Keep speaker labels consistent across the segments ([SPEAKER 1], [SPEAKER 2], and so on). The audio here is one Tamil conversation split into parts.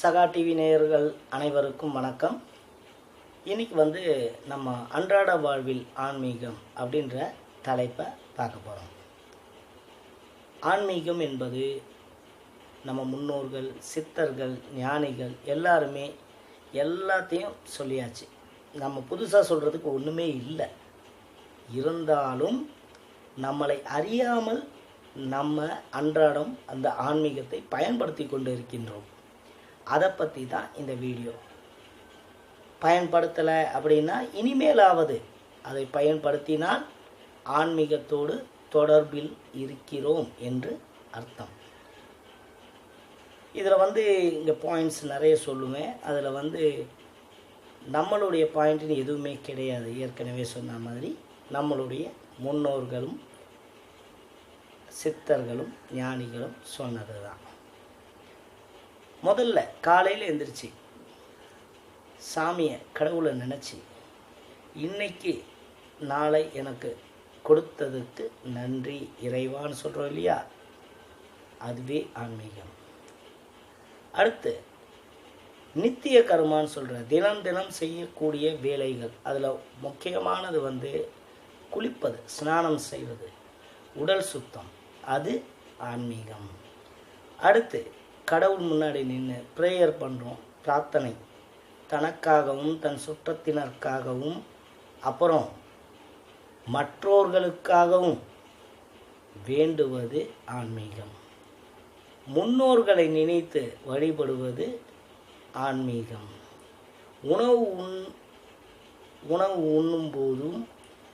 [SPEAKER 1] சகா டிவி நேயர்கள் அனைவருக்கும் வணக்கம். இன்னைக்கு வந்து நம்ம அன்றாட வாழ்வில் ஆன்மீகம் அப்படின்ற தலைப்பை பார்க்க போகிறோம் ஆன்மீகம் என்பது நம்ம முன்னோர்கள் சித்தர்கள் ஞானிகள் எல்லாருமே எல்லாத்தையும் சொல்லியாச்சு. நம்ம புதுசாக சொல்கிறதுக்கு ஒன்றுமே இல்லை. இருந்தாலும் நம்மளை அறியாமல் நம்ம அன்றாடம் அந்த ஆன்மீகத்தை பயன்படுத்தி கொண்டு இருக்கின்றோம். அதை பற்றி தான் இந்த வீடியோ. பயன்படுத்தலை அப்படின்னா இனிமேலாவது அதை பயன்படுத்தினால் ஆன்மீகத்தோடு தொடர்பில் இருக்கிறோம் என்று அர்த்தம். இதில் வந்து இங்கே பாயிண்ட்ஸ் நிறைய சொல்லுவேன். அதில் வந்து நம்மளுடைய பாயிண்ட்னு எதுவுமே கிடையாது. ஏற்கனவே சொன்ன மாதிரி நம்மளுடைய முன்னோர்களும் சித்தர்களும் ஞானிகளும் சொன்னது தான் முதல்ல காலையில் எந்திரிச்சு சாமியை கடவுளை நினச்சி இன்னைக்கு நாளை எனக்கு கொடுத்ததுக்கு நன்றி இறைவான்னு சொல்கிறோம் இல்லையா? அதுவே ஆன்மீகம். அடுத்து நித்திய கர்மான்னு சொல்கிற தினம் தினம் செய்யக்கூடிய வேலைகள். அதில் முக்கியமானது வந்து குளிப்பது ஸ்நானம் செய்வது உடல் சுத்தம். அது ஆன்மீகம். அடுத்து கடவுள் முன்னாடி நின்று ப்ரேயர் பண்ணுறோம் பிரார்த்தனை. தனக்காகவும் தன் சுற்றத்தினருக்காகவும் அப்புறம் மற்றோர்களுக்காகவும் வேண்டுவது ஆன்மீகம். முன்னோர்களை நினைத்து வழிபடுவது ஆன்மீகம். உணவு உண் உணவு உண்ணும் போதும்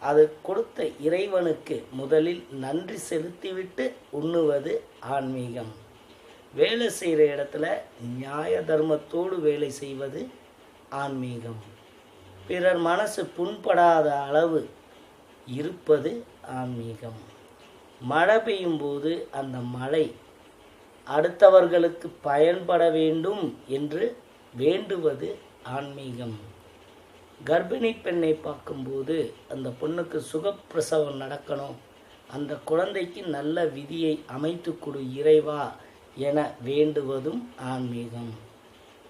[SPEAKER 1] அது கொடுத்த இறைவனுக்கு முதலில் நன்றி செலுத்திவிட்டு உண்ணுவது ஆன்மீகம். வேலை செய்கிற இடத்துல நியாய தர்மத்தோடு வேலை செய்வது ஆன்மீகம். பிறர் மனசு புண்படாத அளவு இருப்பது ஆன்மீகம். மழை பெய்யும் போது அந்த மழை அடுத்தவர்களுக்கு பயன்பட வேண்டும் என்று வேண்டுவது ஆன்மீகம். கர்ப்பிணி பெண்ணை பார்க்கும்போது அந்த பொண்ணுக்கு சுகப்பிரசவம் நடக்கணும். அந்த குழந்தைக்கு நல்ல விதியை அமைத்து கொடு இறைவா. என வேண்டுவதும் ஆன்மீகம்.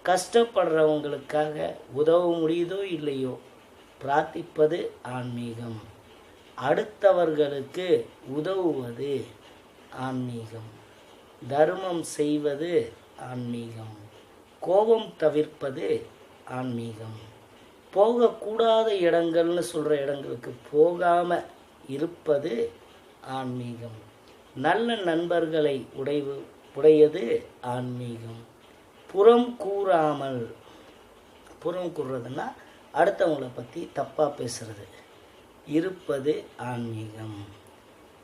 [SPEAKER 1] கஷ்டப்படுறவங்களுக்காக உதவ முடியுதோ இல்லையோ பிரார்த்திப்பது ஆன்மீகம். அடுத்தவர்களுக்கு உதவுவது ஆன்மீகம். தர்மம் செய்வது ஆன்மீகம். கோபம் தவிர்ப்பது ஆன்மீகம். போகக்கூடாத இடங்கள்னு சொல்கிற இடங்களுக்கு போகாமல் இருப்பது ஆன்மீகம். நல்ல நண்பர்களை உடைவு உடையது ஆன்மீகம். புறம் கூறாமல் புறம் கூறுறதுன்னா அடுத்தவங்களை பற்றி தப்பாக பேசுறது. இருப்பது ஆன்மீகம்.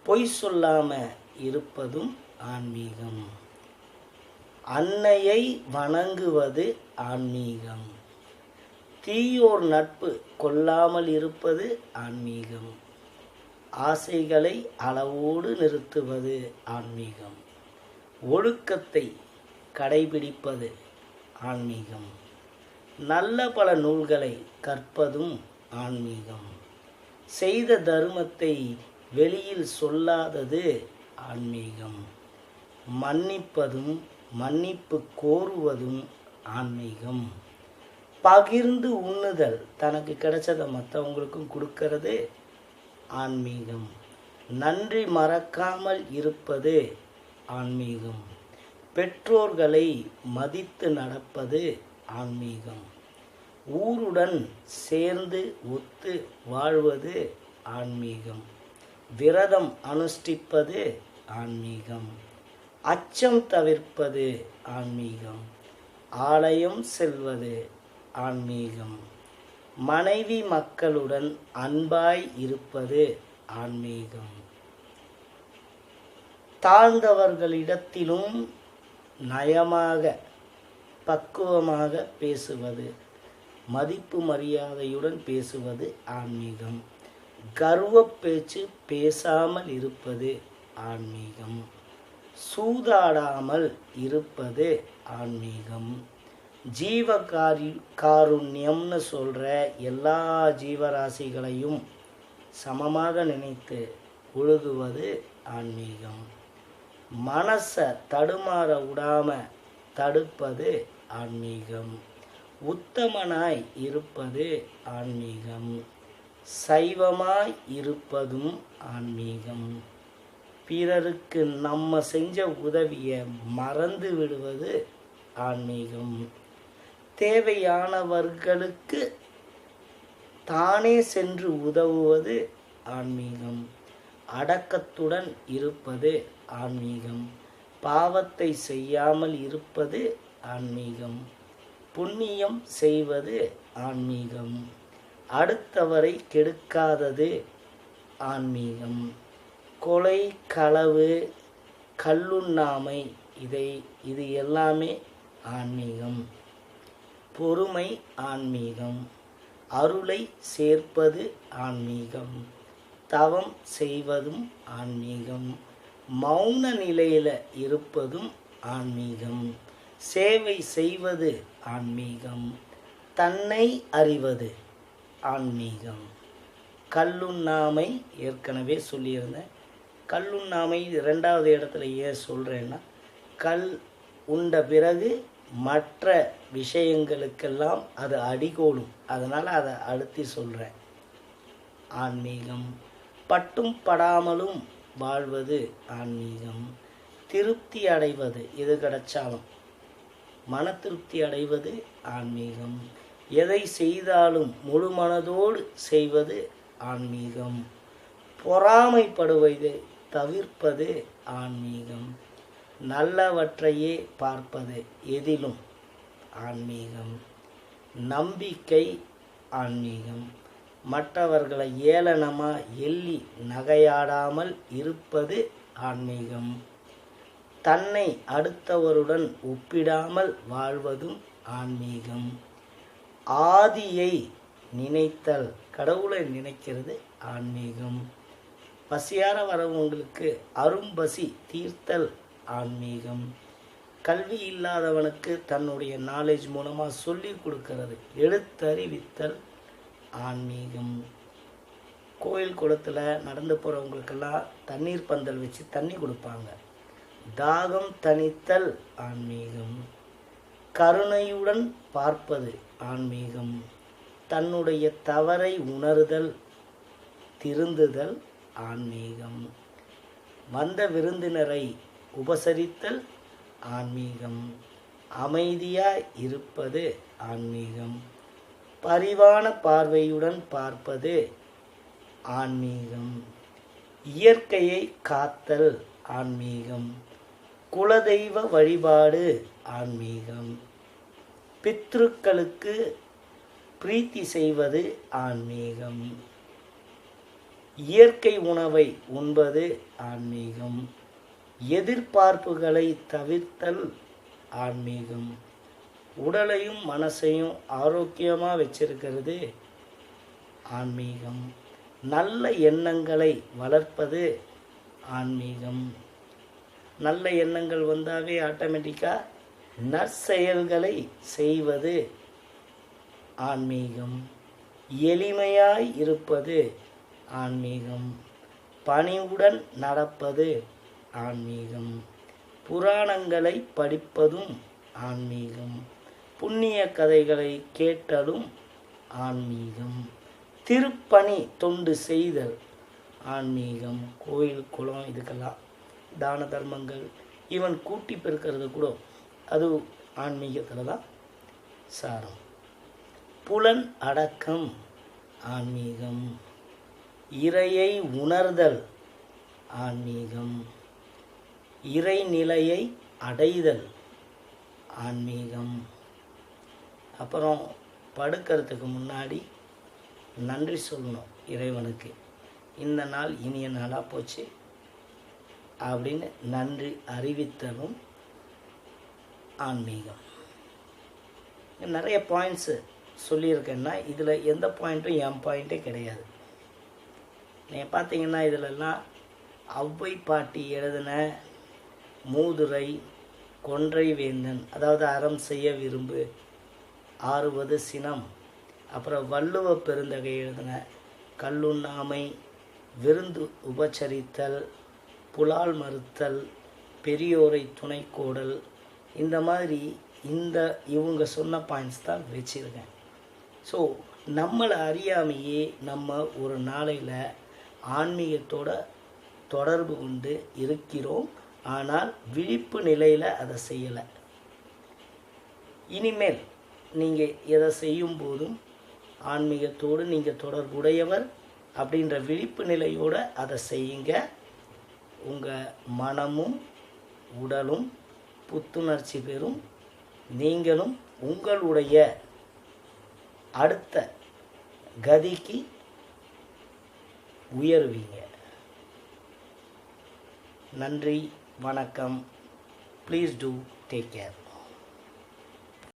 [SPEAKER 1] பொய் சொல்லாமல் இருப்பதும் ஆன்மீகம். அன்னையை வணங்குவது ஆன்மீகம். தீயோர் நட்பு கொள்ளாமல் இருப்பது ஆன்மீகம். ஆசைகளை அளவோடு நிறுத்துவது ஆன்மீகம். ஒழுக்கத்தை கடைபிடிப்பது ஆன்மீகம். நல்ல பல நூல்களை கற்பதும் ஆன்மீகம். செய்த தர்மத்தை வெளியில் சொல்லாதது ஆன்மீகம். மன்னிப்பதும் மன்னிப்பு கோருவதும் ஆன்மீகம். பகிர்ந்து உண்ணுதல் தனக்கு கிடைச்சதை மற்றவங்களுக்கும் கொடுக்கறது ஆன்மீகம். நன்றி மறக்காமல் இருப்பது ஆன்மீகம். பெற்றோர்களை மதித்து நடப்பது ஆன்மீகம். ஊருடன் சேர்ந்து ஒத்து வாழ்வது ஆன்மீகம். விரதம் அனுஷ்டிப்பது ஆன்மீகம். அச்சம் தவிர்ப்பது ஆன்மீகம். ஆலயம் செல்வது ஆன்மீகம். மனைவி மக்களுடன் அன்பாய் இருப்பது ஆன்மீகம். தாழ்ந்தவர்களிடத்திலும் நயமாக பக்குவமாக பேசுவது மதிப்பு மரியாதையுடன் பேசுவது ஆன்மீகம். கர்வ பேச்சு பேசாமல் இருப்பது ஆன்மீகம். சூதாடாமல் இருப்பது ஆன்மீகம். ஜீவகாரி காருண்யம்னு சொல்கிற எல்லா ஜீவராசிகளையும் சமமாக நினைத்து உழுகுவது ஆன்மீகம். மனசை தடுமாற விடாம தடுப்பது ஆன்மீகம். உத்தமனாய் இருப்பது ஆன்மீகம். சைவமாய் இருப்பதும் ஆன்மீகம். பிறருக்கு நம்ம செஞ்ச உதவியை மறந்து விடுவது ஆன்மீகம். தேவையானவர்களுக்கு தானே சென்று உதவுவது ஆன்மீகம். அடக்கத்துடன் இருப்பது ஆன்மீகம். பாவத்தை செய்யாமல் இருப்பது ஆன்மீகம். புண்ணியம் செய்வது ஆன்மீகம். அடுத்தவரை கெடுக்காதது ஆன்மீகம். கொலை களவு கல்லுண்ணாமை இதை இது எல்லாமே ஆன்மீகம். பொறுமை ஆன்மீகம். அருளை சேர்ப்பது ஆன்மீகம். தவம் செய்வதும் ஆன்மீகம். மௌன நிலையில் இருப்பதும் ஆன்மீகம். சேவை செய்வது ஆன்மீகம். தன்னை அறிவது ஆன்மீகம். கல்லுண்ணாமை ஏற்கனவே சொல்லியிருந்தேன். கல்லுண்ணாமை ரெண்டாவது இடத்துல ஏன் சொல்கிறேன்னா கல் உண்ட பிறகு மற்ற விஷயங்களுக்கெல்லாம் அது அடிகோலும். அதனால் அதை அழுத்தி சொல்கிறேன் ஆன்மீகம். பட்டும் படாமலும் வாழ்வது ஆன்மீகம். திருப்தி அடைவது எது கிடைச்சாலும். மன திருப்தி அடைவது ஆன்மீகம். எதை செய்தாலும் முழு மனதோடு செய்வது ஆன்மீகம். பொறாமைப்படுவதை தவிர்ப்பது ஆன்மீகம். நல்லவற்றையே பார்ப்பது எதிலும் ஆன்மீகம். நம்பிக்கை ஆன்மீகம். மற்றவர்களை ஏளனமாக எள்ளி நகையாடாமல் இருப்பது ஆன்மீகம். தன்னை அடுத்தவருடன் ஒப்பிடாமல் வாழ்வதும் ஆன்மீகம். ஆதியை நினைத்தல் கடவுளை நினைக்கிறது ஆன்மீகம். பசியார வரவங்களுக்கு அரும்பசி தீர்த்தல் ஆன்மீகம். கல்வி இல்லாதவனுக்கு தன்னுடைய நாலேஜ் மூலமாக சொல்லி கொடுக்கறது எழுத்தறிவித்தல் ஆன்மீகம். கோயில் குளத்தில் நடந்து போகிறவங்களுக்கெல்லாம் தண்ணீர் பந்தல் வச்சு தண்ணி கொடுப்பாங்க. தாகம் தணித்தல் ஆன்மீகம். கருணையுடன் பார்ப்பது ஆன்மீகம். தன்னுடைய தவறை உணர்தல் திருந்துதல் ஆன்மீகம். வந்த விருந்தினரை உபசரித்தல் ஆன்மீகம். அமைதியாக இருப்பது ஆன்மீகம். பரிவான பார்வையுடன் பார்ப்பது ஆன்மீகம். இயற்கையை காத்தல் ஆன்மீகம். குலதெய்வ வழிபாடு ஆன்மீகம். பித்ருக்களுக்கு பிரீத்தி செய்வது ஆன்மீகம். இயற்கை உணவை உண்பது ஆன்மீகம். எதிர்பார்ப்புகளை தவிர்த்தல் ஆன்மீகம். உடலையும் மனசையும் ஆரோக்கியமாக வச்சிருக்கிறது ஆன்மீகம். நல்ல எண்ணங்களை வளர்ப்பது ஆன்மீகம். நல்ல எண்ணங்கள் வந்தாவே ஆட்டோமேட்டிக்காக நற்செயல்களை செய்வது ஆன்மீகம். எளிமையாய் இருப்பது ஆன்மீகம். பணிவுடன் நடப்பது ஆன்மீகம். புராணங்களை படிப்பதும் ஆன்மீகம். புண்ணிய கதைகளை கேட்டலும் ஆன்மீகம். திருப்பணி தொண்டு செய்தல் ஆன்மீகம். கோயில் குளம் இதுக்கெல்லாம் தான தர்மங்கள். ஈவன் கூட்டி பெருக்கிறது கூட அது ஆன்மீகத்தில் தான் சாரம். புலன் அடக்கம் ஆன்மீகம். இறையை உணர்தல் ஆன்மீகம். இறைநிலையை அடைதல் ஆன்மீகம். அப்புறம் படுக்கிறதுக்கு முன்னாடி நன்றி சொல்லணும் இறைவனுக்கு. இந்த நாள் இனிய நாளாக போச்சு. அப்படின்னு நன்றி அறிவித்தலும் ஆன்மீகம். நிறைய பாயிண்ட்ஸு சொல்லியிருக்கேன்னா இதில் எந்த பாயிண்ட்டும் என் பாயிண்ட்டே கிடையாது. நீங்கள் பார்த்தீங்கன்னா இதிலெல்லாம் ஔவை பாட்டி எழுதின மூதுரை கொன்றை வேந்தன் அதாவது அறம் செய்ய விரும்பு ஆறுவது சினம். அப்புறம் வள்ளுவ பெருந்தகை எழுதின கல்லுண்ணாமை விருந்து உபச்சரித்தல் புலால் மறுத்தல் பெரியோரை துணை கோடல் இந்த மாதிரி இந்த இவங்க சொன்ன பாயிண்ட்ஸ் தான் வச்சுருக்கேன். ஸோ நம்மளை அறியாமையே நம்ம ஒரு நாளையில் ஆன்மீகத்தோட தொடர்பு கொண்டு இருக்கிறோம். ஆனால் விழிப்பு நிலையில் அதை செய்யலை. இனிமேல் நீங்கள் எதை செய்யும் போதும் ஆன்மீகத்தோடு நீங்கள் தொடர்புடையவர் அப்படின்ற விழிப்பு நிலையோடு அதை செய்யுங்க. உங்கள் மனமும் உடலும் புத்துணர்ச்சி பெறும். நீங்களும் உங்களுடைய அடுத்த கதிக்கு உயர்வீங்க. நன்றி வணக்கம். Please do take care